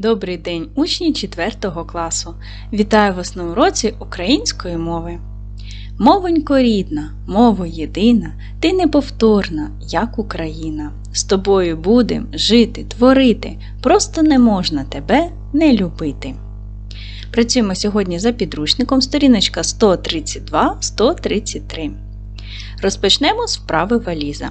Добрий день, учні 4 класу. Вітаю вас на уроці української мови. Мовонько рідна, мова єдина, ти неповторна, як Україна. З тобою будем жити, творити, просто не можна тебе не любити. Працюємо сьогодні за підручником сторіночка 132-133. Розпочнемо з вправи валіза.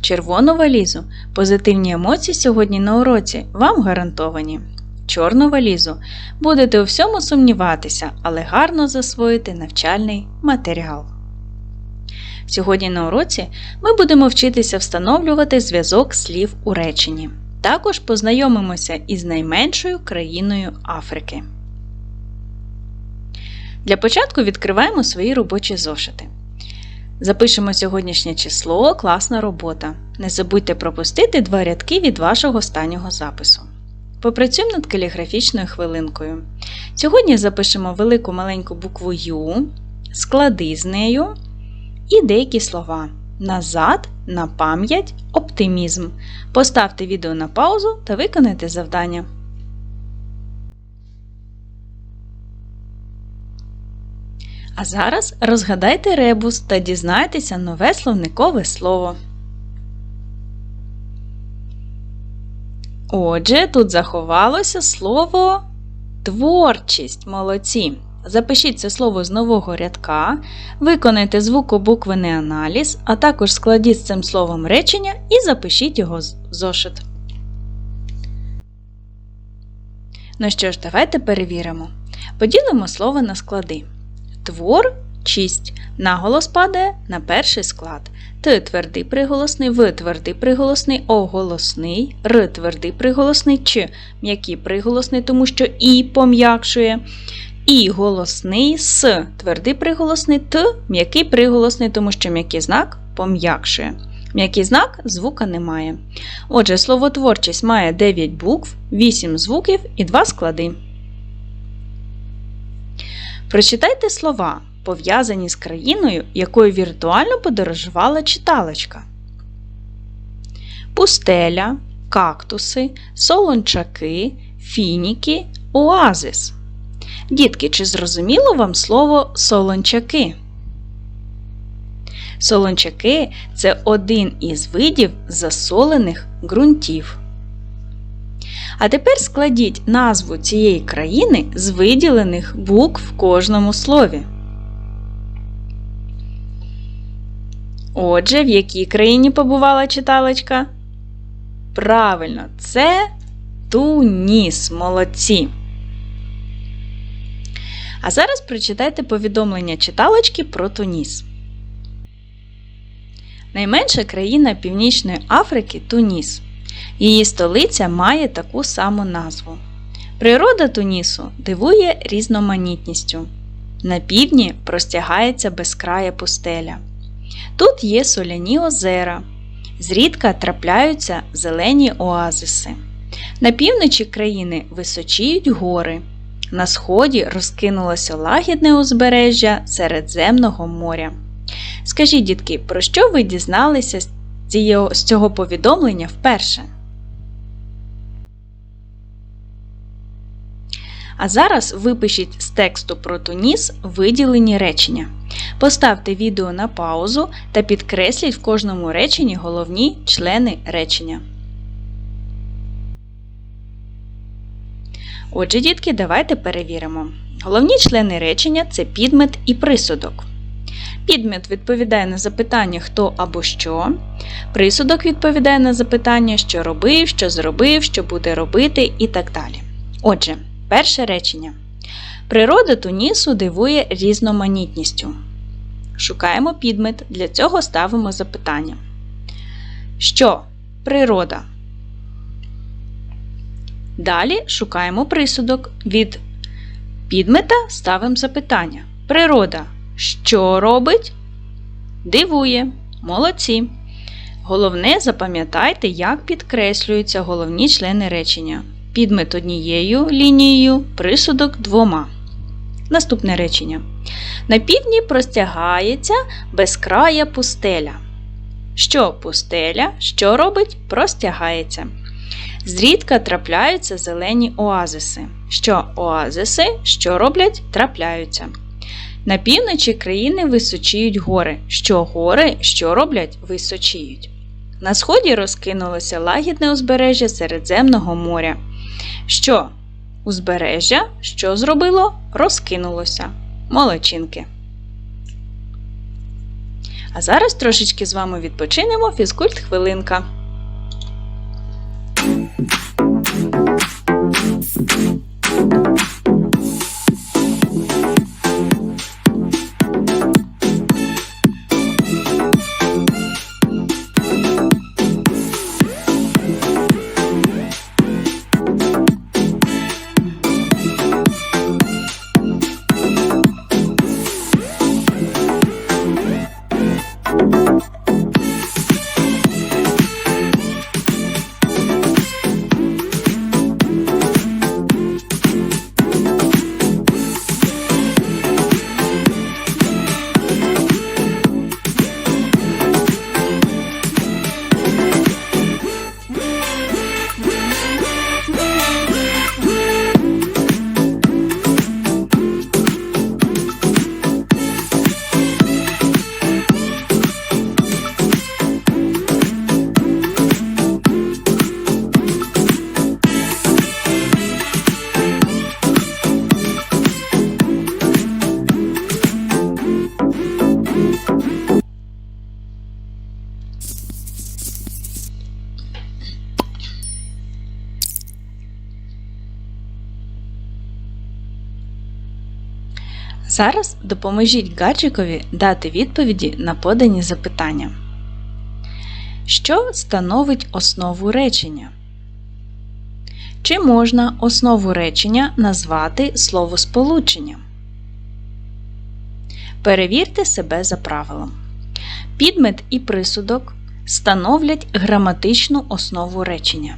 Червону валізу позитивні емоції сьогодні на уроці вам гарантовані. Чорну валізу будете у всьому сумніватися, але гарно засвоїти навчальний матеріал. Сьогодні на уроці ми будемо вчитися встановлювати зв'язок слів у реченні. Також познайомимося із найменшою країною Африки. Для початку відкриваємо свої робочі зошити. Запишемо сьогоднішнє число, класна робота. Не забудьте пропустити два рядки від вашого останнього запису. Попрацюємо над каліграфічною хвилинкою. Сьогодні запишемо велику маленьку букву Ю, склади з нею і деякі слова. Назад, на пам'ять, оптимізм. Поставте відео на паузу та виконайте завдання. А зараз розгадайте ребус та дізнайтеся нове словникове слово. Отже, тут заховалося слово творчість. Молодці. Запишіть це слово з нового рядка, виконайте звукобуквений аналіз, а також складіть з цим словом речення і запишіть його в зошит. Ну що ж, давайте перевіримо. Поділимо слово на склади. Творчість. Наголос падає на перший склад. Т твердий приголосний, В твердий приголосний, О голосний, Р твердий приголосний, Ч м'який приголосний, тому що І пом'якшує. І голосний С твердий приголосний, Т м'який приголосний, тому що м'який знак пом'якшує. М'який знак звука немає. Отже, словотворчість має 9 букв, 8 звуків і 2 склади. Прочитайте слова, пов'язані з країною, якою віртуально подорожувала читалочка. Пустеля, кактуси, солончаки, фініки, оазис. Дітки, чи зрозуміло вам слово солончаки? Солончаки це один із видів засолених ґрунтів. А тепер складіть назву цієї країни з виділених букв в кожному слові. Отже, в якій країні побувала читалочка? Правильно, це Туніс. Молодці. А зараз прочитайте повідомлення читалочки про Туніс. Найменша країна Північної Африки Туніс. Її столиця має таку саму назву. Природа Тунісу дивує різноманітністю. На півдні простягається безкрая пустеля. Тут є соляні озера, зрідка трапляються зелені оазиси. На півночі країни височіють гори. На сході розкинулося лагідне узбережжя Середземного моря. Скажіть, дітки, про що ви дізналися з цього повідомлення вперше? А зараз випишіть з тексту про Туніс виділені речення. Поставте відео на паузу та підкресліть в кожному реченні головні члени речення. Отже, дітки, давайте перевіримо. Головні члени речення це підмет і присудок. Підмет відповідає на запитання хто або що. Присудок відповідає на запитання, що робив, що зробив, що буде робити і так далі. Отже, перше речення. Природа Тунісу дивує різноманітністю. Шукаємо підмет, для цього ставимо запитання. Що природа? Далі шукаємо присудок. Від підмета ставимо запитання. Природа що робить? Дивує. Молодці. Головне запам'ятайте, як підкреслюються головні члени речення. Підмет однією лінією, присудок двома. Наступне речення. На півдні простягається безкрая пустеля. Що пустеля, що робить, простягається. Зрідка трапляються зелені оазиси. Що оазиси, що роблять, трапляються. На півночі країни височіють гори. Що гори, що роблять, височіють. На сході розкинулося лагідне узбережжя Середземного моря. Що узбережжя, що зробило, розкинулося. Молодчинки. А зараз трошечки з вами відпочинемо фізкульт хвилинка. Зараз допоможіть гаджикові дати відповіді на подані запитання. Що становить основу речення? Чи можна основу речення назвати словосполученням? Перевірте себе за правилом. Підмет і присудок становлять граматичну основу речення.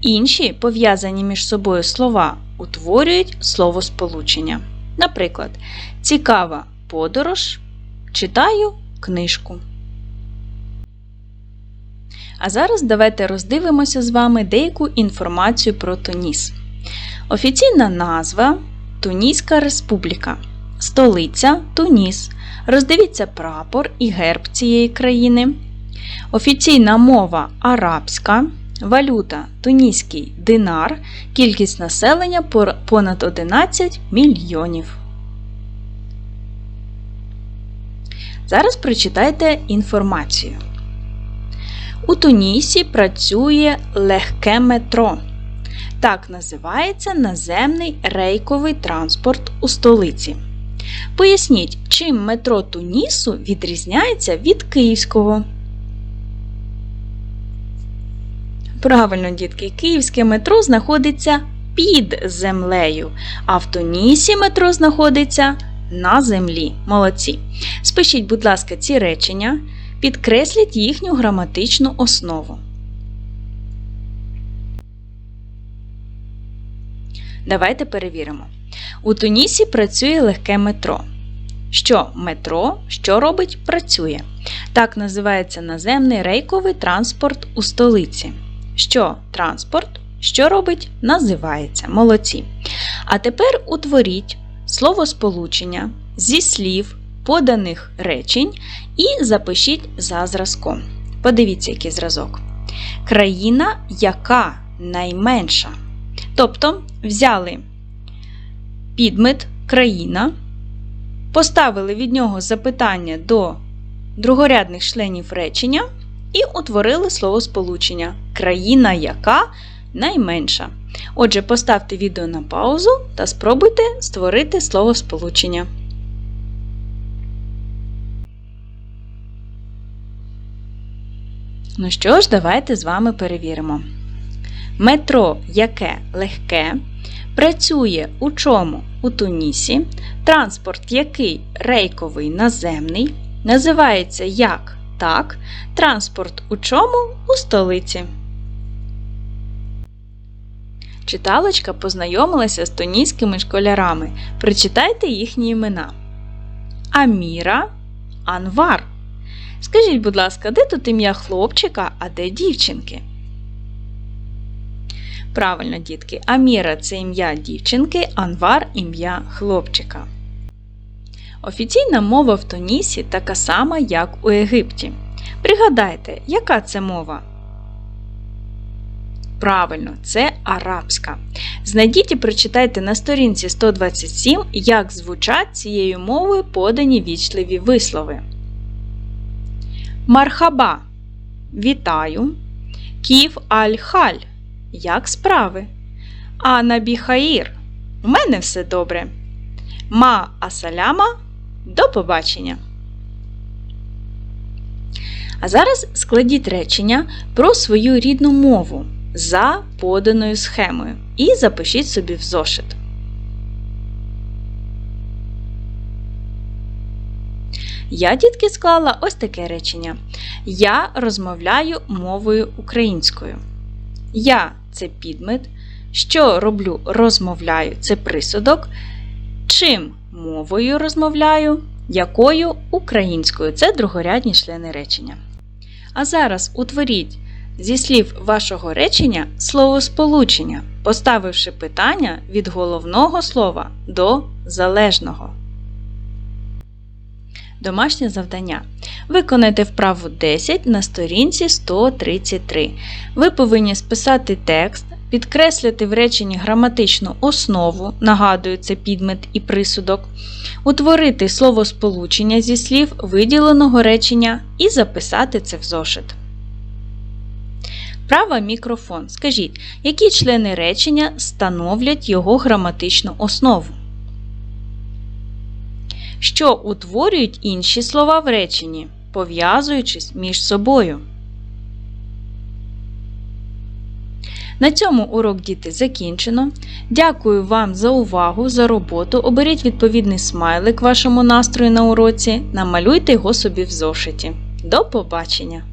Інші пов'язані між собою слова утворюють словосполучення. Наприклад, цікава подорож, читаю книжку. А зараз давайте роздивимося з вами деяку інформацію про Туніс. Офіційна назва Туніська Республіка. Столиця Туніс. Роздивіться прапор і герб цієї країни. Офіційна мова арабська. Валюта туніський динар, кількість населення понад 11 мільйонів. Зараз прочитайте інформацію. У Тунісі працює легке метро. Так називається наземний рейковий транспорт у столиці. Поясніть, чим метро Тунісу відрізняється від київського. Правильно, дітки, київське метро знаходиться під землею, а в Тунісі метро знаходиться на землі. Молодці. Спишіть, будь ласка, ці речення, підкресліть їхню граматичну основу. Давайте перевіримо. У Тунісі працює легке метро. Що метро, що робить, працює. Так називається наземний рейковий транспорт у столиці що транспорт, що робить, називається. Молодці. А тепер утворіть словосполучення зі слів поданих речень і запишіть за зразком. Подивіться, який зразок. Країна, яка найменша. Тобто взяли підмет країна, поставили від нього запитання до другорядних членів речення і утворили словосполучення країна яка найменша. Отже, поставте відео на паузу та спробуйте створити словосполучення. Ну що ж, давайте з вами перевіримо. Метро яке легке. Працює у чому у Тунісі. Транспорт який рейковий наземний. Називається як так. Транспорт у чому у столиці. Читалочка познайомилася з туніськими школярами. Прочитайте їхні імена. Аміра, Анвар. Скажіть, будь ласка, де тут ім'я хлопчика, а де дівчинки? Правильно, дітки, Аміра це ім'я дівчинки, Анвар ім'я хлопчика. Офіційна мова в Тунісі така сама, як у Єгипті. Пригадайте, яка це мова? Правильно, це арабська. Знайдіть і прочитайте на сторінці 127, як звучать цією мовою подані вічливі вислови. Мархаба. Вітаю. Ків аль-халь. Як справи? Ана біхаїр. У мене все добре. Ма асаляма. До побачення. А зараз складіть речення про свою рідну мову за поданою схемою і запишіть собі в зошит. Я, дітки, склала ось таке речення. Я розмовляю мовою українською. Я це підмет. Що роблю, розмовляю це присудок. Чим мовою розмовляю, якою українською це другорядні члени речення. А зараз утворіть зі слів вашого речення словосполучення, поставивши питання від головного слова до залежного. Домашнє завдання. Виконайте вправу 10 на сторінці 133. Ви повинні списати текст, підкреслити в реченні граматичну основу, нагадую, це підмет і присудок, утворити словосполучення зі слів виділеного речення і записати це в зошит. Права мікрофон. Скажіть, які члени речення становлять його граматичну основу? Що утворюють інші слова в реченні, пов'язуючись між собою? На цьому урок діти закінчено. Дякую вам за увагу, за роботу. Оберіть відповідний смайлик вашому настрою на уроці, намалюйте його собі в зошиті. До побачення!